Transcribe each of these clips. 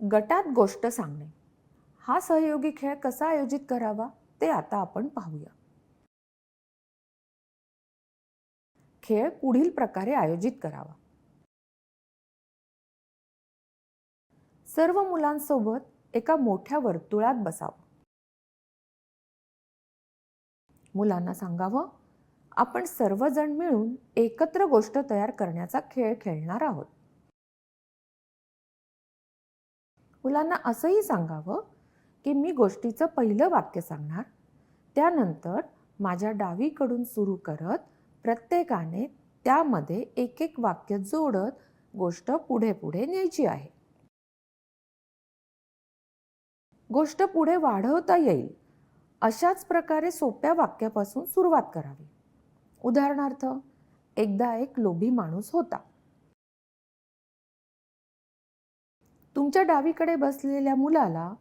गटात गोष्ट सांगणे. हा सहयोगी खेळ कसा आयोजित करावा ते आता आपण पाहूया. खेळ पुढील प्रकारे आयोजित करावा. सर्व मुलांसोबत एका मोठ्या वर्तुळात बसावं. मुलांना सांगावं आपण सर्वजण मिळून एकत्र गोष्ट तयार करण्याचा खेळ खेळणार आहोत. मुलांना असंही सांगावं की मी गोष्टीचं पहिलं वाक्य सांगणार. त्यानंतर माझ्या डावीकडून सुरू करत प्रत्येकाने त्यामध्ये एक एक वाक्य जोडत गोष्ट पुढे पुढे न्यायची आहे. गोष्ट पुढे वाढवता येईल अशाच प्रकारे सोप्या वाक्यापासून सुरुवात करावी. उदाहरणार्थ एकदा एक लोभी माणूस होता. तुमच्या डावीकडे बसलेल्या मुलाला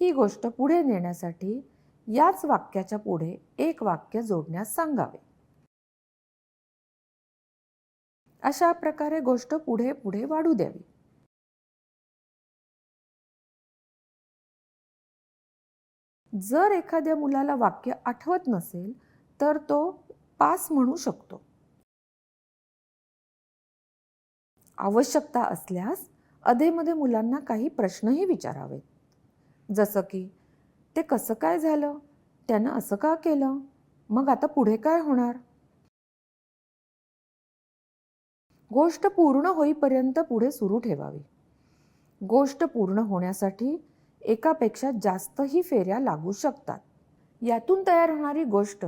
ही गोष्ट पुढे नेण्यासाठी याच वाक्याच्या पुढे एक वाक्य जोडण्यास सांगावे. अशा प्रकारे गोष्ट पुढे पुढे वाढू द्यावी. जर एखाद्या मुलाला वाक्य आठवत नसेल तर तो पास म्हणू शकतो. आवश्यकता असल्यास अधेमध्ये मुलांना काही प्रश्नही विचारावेत. जसं की ते कसं काय झालं? त्यानं असं का केलं? मग आता पुढे काय होणार? गोष्ट पूर्ण होईपर्यंत पुढे सुरू ठेवावी. गोष्ट पूर्ण होण्यासाठी एकापेक्षा जास्तही फेऱ्या लागू शकतात. यातून तयार होणारी गोष्ट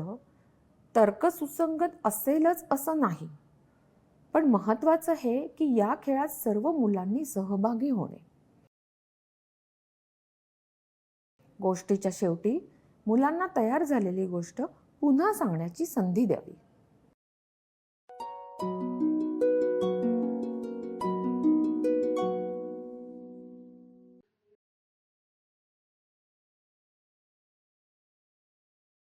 तर्कसुसंगत असेलच असं नाही. पण महत्त्वाचं हे की या खेळात सर्व मुलांनी सहभागी होणे. गोष्टीच्या शेवटी मुलांना तयार झालेली गोष्ट पुन्हा सांगण्याची संधी द्यावी.